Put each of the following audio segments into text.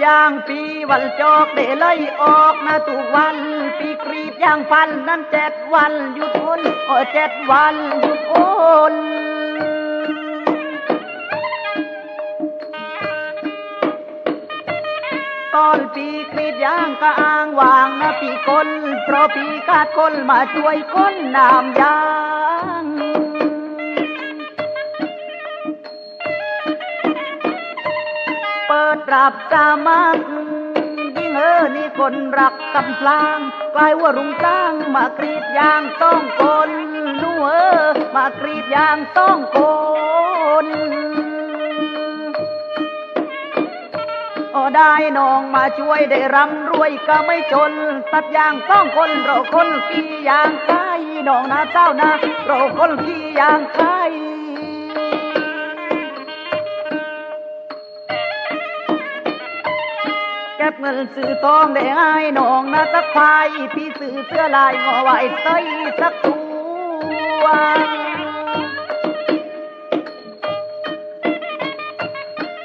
อย่างปีวันจอกเดเลยออกนะทุกวัน ปีกรีดยางฟันนั้นเจ็ดวันหยุดอนโอ้เจ็ดวันหยุดอนตอนปีกรีดยางก็อ้างวางนะปีกลเพราะปีกาดคนมาช่วยคนน้ำยาง ปรับสามัครยิ่งเออนี่คนรักกำพลางกลายว่ารุงสร้างมากรีดยางต้องคนนู่เออมากรีดยางต้องคนโอ้ได้น้องมาช่วยได้ร่ำรวยก็ไม่จน ตัดยางต้องคนเราคนขี่ยางไข่น้องนะเจ้านะเราคนขี่ยางไข่เก็ เงินซื้อทองได้ให้น้องนะสักพายพี่ซื้อเสื้อลายงอไว้ใส่สักตัว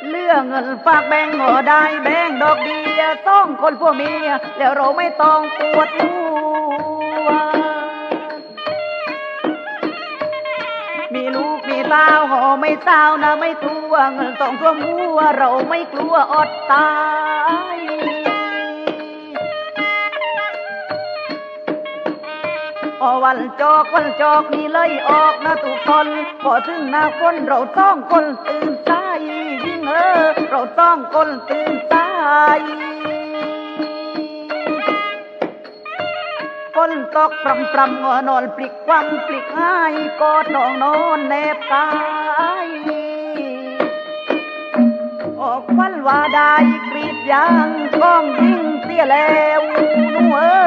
เรื่องเงินฝากแบงก์งอได้แบงก์ดอกเบี้ยต้องคนพวกเมียแล้วเราไม่ต้องปวดหัว มีลูกมีสาวหอไม่สาวนะไม่ทัวเงินต้องท่วมหัวเราไม่กลัวอดตายพอวันจอกวันจอกนี่เลยออกนะทุกคนพอถึงหน้าฝนเราต้องคนตื่นสายยิ่งเออเราต้องคนตื่นสาย นตกปรำปรำงอนอนปลิกควันปลิกหายกอดน้องนอนแนบกายออกวันว่าได้กรีดยางก้องยิ่งเสียแล้วหนูเอ้